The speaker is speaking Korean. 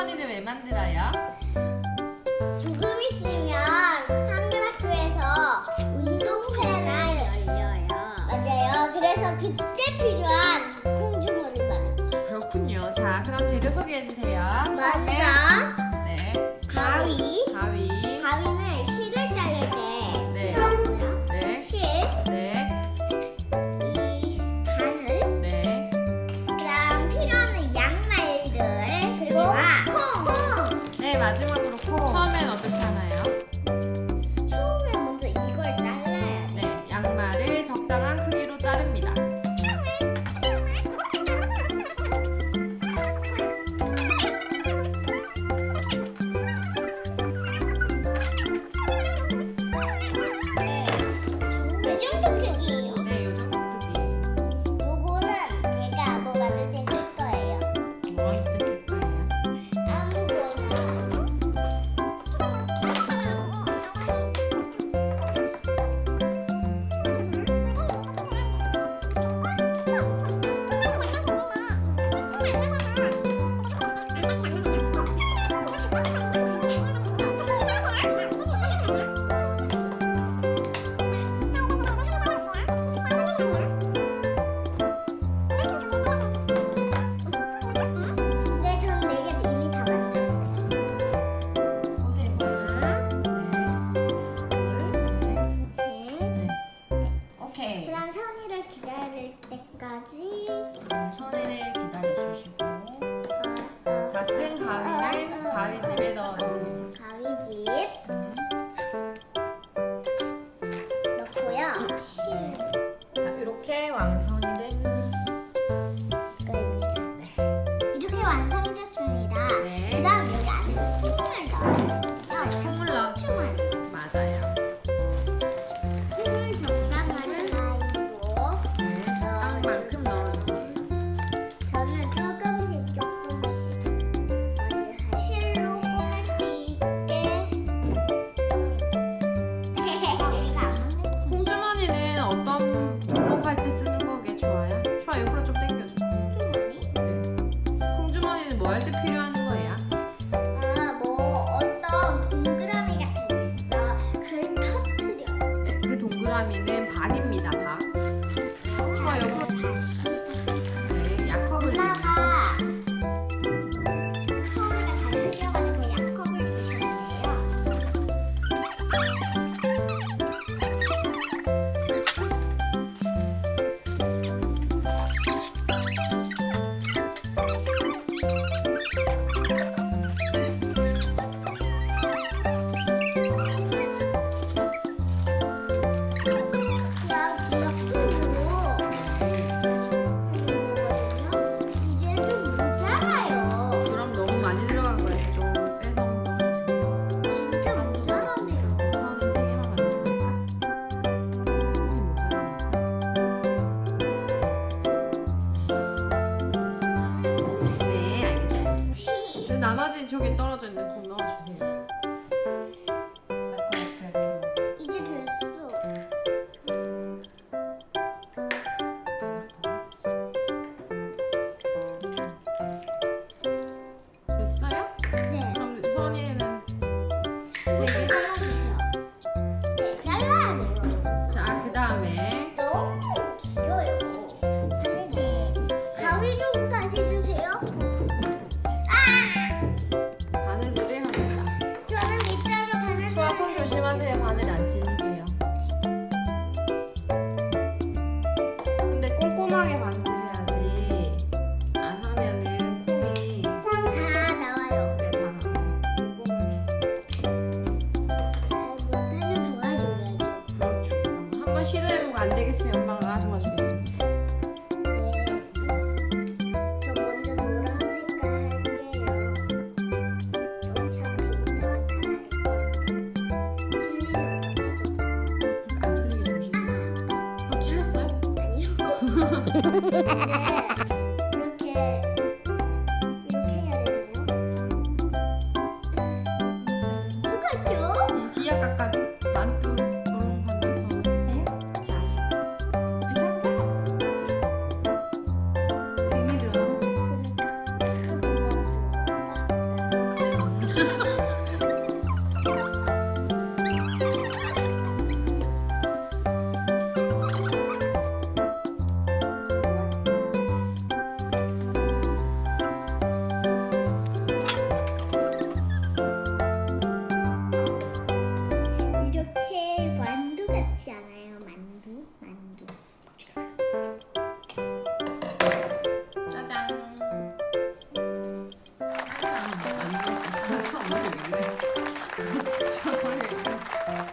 주머니를 왜 만들어요? 조금 있으면 한글학교에서 운동회를 열려요. 맞아요. 그래서 그때 필요한 공 주머니 말이에요. 그렇군요. 자, 그럼 재료 소개해 주세요. 먼저 네. 가위. 가위. 가위는 房。world 한번 시도해보고 안 되겠어요. 엄마가 도와주겠습니다. 哈哈哈哈哈！ 저번에